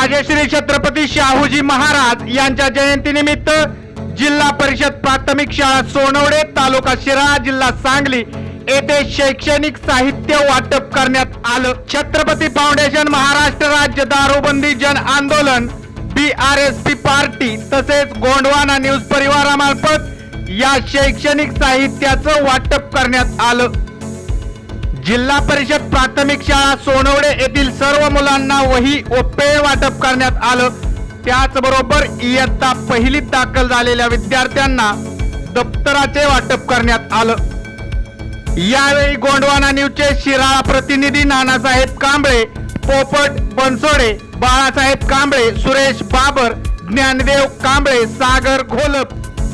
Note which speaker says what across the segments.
Speaker 1: राजश्री छत्रपती शाहूजी महाराज यांच्या जयंतीनिमित्त जिल्हा परिषद प्राथमिक शाळा सोनवडे तालुका शिराळा जिल्हा सांगली येथे शैक्षणिक साहित्य वाटप करण्यात आलं. छत्रपती फाउंडेशन महाराष्ट्र राज्य दारूबंदी जन आंदोलन B R S P party तसेच गोंडवाना न्यूज परिवारामार्फत या शैक्षणिक साहित्याचं वाटप करण्यात आलं. जिल्हा परिषद प्राथमिक शाळा सोनवडे येथील सर्व मुलांना वही व पेय वाटप करण्यात आलं. त्याचबरोबर इयत्ता पहिलीत दाखल झालेल्या विद्यार्थ्यांना दप्तराचे वाटप करण्यात आलं. यावेळी गोंडवाना न्यूजचे शिराळा प्रतिनिधी नानासाहेब कांबळे पोपट बनसोडे बाळासाहेब कांबळे सुरेश बाबर ज्ञानदेव कांबळे सागर घोलप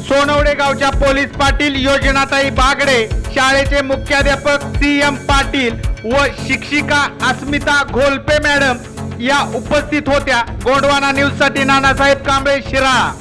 Speaker 1: सोनवडे गावच्या पोलीस पाटील योजनाताई बागडे शाळेचे मुख्याध्यापक सी एम पाटील व शिक्षिका अस्मिता घोलपे मॅडम या उपस्थित होत्या. गोंडवाना न्यूजसाठी नानासाहेब कांबळे शिराळा